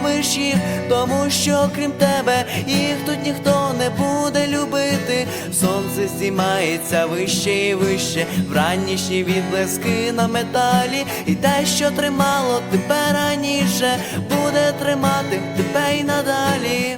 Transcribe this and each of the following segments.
любиш їх, тому що крім тебе їх тут ніхто не буде любити. Сонце здіймається вище і вище, вранішні відблиски на металі, і те, що тримало тебе раніше, буде тримати тебе й надалі.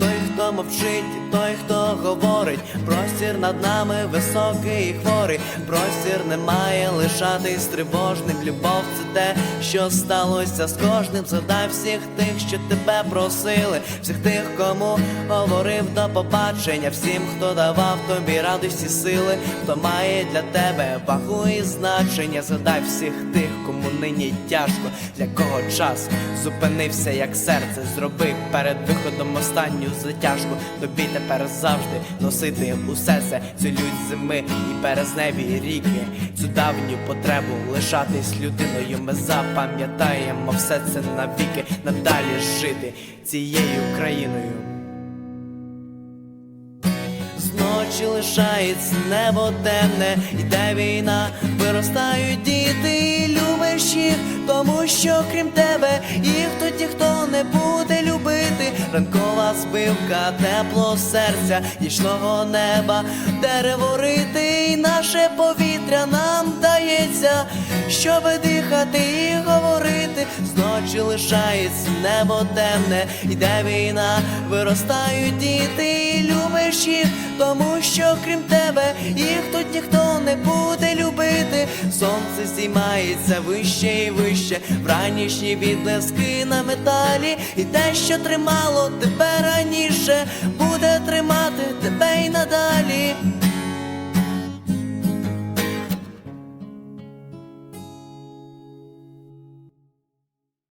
Той, хто мовчить, той, хто говорить, простір над нами високий і хворий, простір не має лишатись тривожним. Любов це те, що сталося з кожним. Задай всіх тих, що тебе просили, всіх тих, кому говорив до побачення, всім, хто давав тобі радості сили, хто має для тебе вагу і значення. Задай всіх тих, кому нині тяжко, для кого час зупинився, як серце зробив перед виходом останню затяжку. Тобі тепер завжди носити усе це, цю зими і березневі ріки, цю давню потребу лишатись людиною. Ми запам'ятаємо все це навіки, надалі жити цією країною. Зночі лишається небо темне, іде війна, виростають діти, і любиш їх, тому що крім тебе їх тут ніхто не буде. Ранкова збивка, тепло серця, нічного неба, дерево рити, і наше повітря нам дається, щоби дихати і говорити. Зночі лишається небо темне, іде війна, виростають діти, і любиш їх, тому що крім тебе їх тут ніхто не буде. Сонце здіймається вище і вище, вранішні відблиски на металі, і те, що тримало тебе раніше, буде тримати.